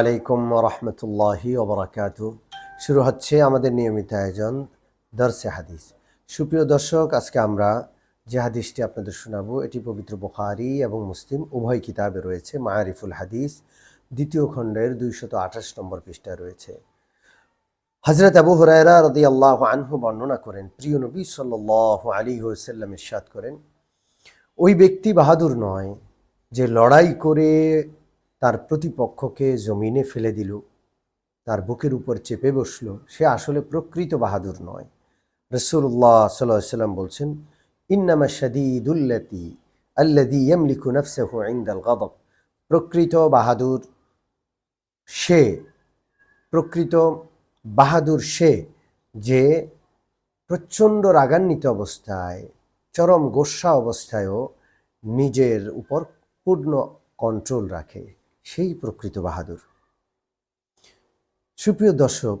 আলাইকুম রহমতুল্লাহি ওবরাকাত শুরু হচ্ছে আমাদের নিয়মিত আয়োজন দর্শে হাদিস। সুপ্রিয় দর্শক, আজকে আমরা যে হাদিসটি আপনাদের শোনাবো, এটি পবিত্র বুখারি এবং মুসলিম, উভয় কিতাবে রয়েছে মায়ারিফুল হাদিস, দ্বিতীয় খণ্ডের দুইশত আঠাশ নম্বর পৃষ্ঠায় রয়েছে। হজরত আবু হুরায়রা রদি আল্লাহ আনহু বর্ণনা করেন, প্রিয় নবী সাল্লাহ আলী ওসাল্লাম ইরশাদ করেন, ওই ব্যক্তি বাহাদুর নয় যে লড়াই করে তার প্রতিপক্ষকে জমিনে ফেলে দিল। তার বুকের উপর চেপে বসল। সে আসলে প্রকৃত বাহাদুর নয়। রসুল্লাহ সাল্লাহ সাল্লাম বলছেন, ইন্নামা শাদিদুল্লাতি আল্লাদি ইয়ামলিকু নফসাহু ইনদাল গাদব। প্রকৃত বাহাদুর সে, প্রকৃত বাহাদুর সে যে প্রচণ্ড রাগান্বিত অবস্থায়, চরম গোস্বা অবস্থায়ও নিজের উপর পূর্ণ কন্ট্রোল রাখে। সেই প্রকৃত বাহাদুর। সুপ্রিয় দর্শক,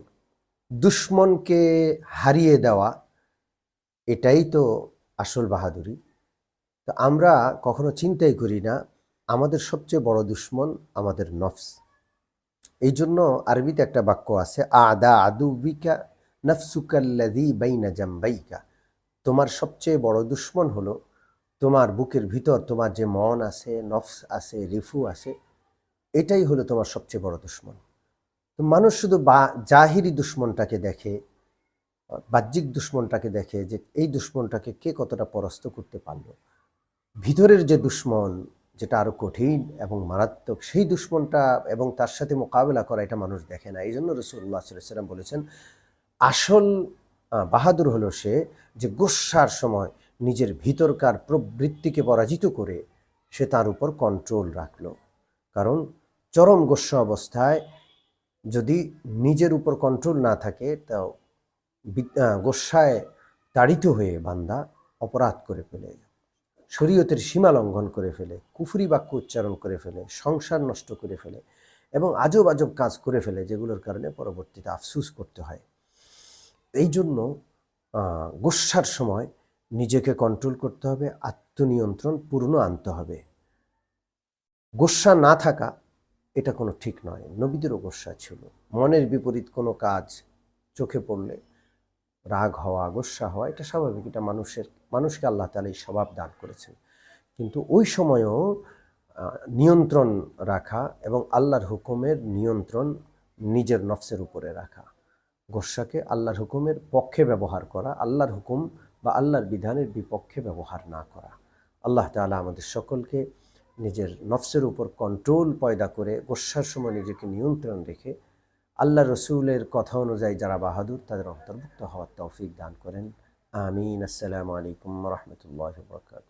দুশ্মনকে হারিয়ে দেওয়া, এটাই তো আসল বাহাদুরি। তো আমরা কখনো চিন্তাই করি না, আমাদের সবচেয়ে বড় দুশ্মন আমাদের নফস। এই জন্য আরবিতে একটা বাক্য আছে, আদা আদুবিকা নফসুকাল্লাদি বাইনা জাম্বাইকা। তোমার সবচেয়ে বড় দুশ্মন হলো তোমার বুকের ভিতর, তোমার যে মন আছে, নফস আছে, রিফু আছে এটাই হলো তোমার সবচেয়ে বড় দুশ্মন। তো মানুষ শুধু বা, জাহিরি দুশ্মনটাকে দেখে, বাহ্যিক দুশ্মনটাকে দেখে যে এই দুশ্মনটাকে কে কতটা পরাস্ত করতে পারল। ভিতরের যে দুশ্মন, যেটা আরও কঠিন এবং মারাত্মক, সেই দুশ্মনটা এবং তার সাথে মোকাবেলা করা এটা মানুষ দেখে না। এই জন্য রসুল্লাহ সাল্লাম বলেছেন, আসল বাহাদুর হলো সে যে গোস্বার সময় নিজের ভিতরকার প্রবৃত্তিকে পরাজিত করে সে তার উপর কন্ট্রোল রাখল। কারণ চরম গোস্বা অবস্থায় যদি নিজের উপর কন্ট্রোল না থাকে তা বি- আহ, গোস্বায় তাড়িত হয়ে বান্দা অপরাধ করে ফেলে। শরীয়তের সীমা লঙ্ঘন করে ফেলে কুফরি বাক্য উচ্চারণ করে ফেলে সংসার নষ্ট করে ফেলে এবং আজব আজব কাজ করে ফেলে যেগুলোর কারণে পরবর্তীতে আফসুস করতে হয়। এই জন্য গোস্বার সময় নিজেকে কন্ট্রোল করতে হবে আত্মনিয়ন্ত্রণ পূর্ণ আনতে হবে। গোস্বা না থাকা এটা কোনো ঠিক নয়। নবীদেরও গোস্বা ছিল। মনের বিপরীত কোনো কাজ চোখে পড়লে রাগ হওয়া গোস্বা হওয়া, এটা স্বাভাবিক। এটা মানুষের, মানুষকে আল্লাহ তালা এই স্বভাব দান করেছেন। কিন্তু ওই সময়ও নিয়ন্ত্রণ রাখা এবং আল্লাহর হুকুমের নিয়ন্ত্রণ নিজের নফসের উপরে রাখা। গোস্বাকে আল্লাহর হুকুমের পক্ষে ব্যবহার করা, আল্লাহর হুকুম বা আল্লাহর বিধানের বিপক্ষে ব্যবহার না করা। আল্লাহ তাআলা আমাদের সকলকে নিজের নফসের উপর কন্ট্রোল পয়দা করে গোসার সময় নিজেকে নিয়ন্ত্রণ রেখে আল্লাহ রসুলের কথা অনুযায়ী যারা বাহাদুর, তাদের অন্তর্ভুক্ত হওয়ার তৌফিক দান করেন। আমিন। আসসালামু আলাইকুম রহমতুল্লাহ বরকাত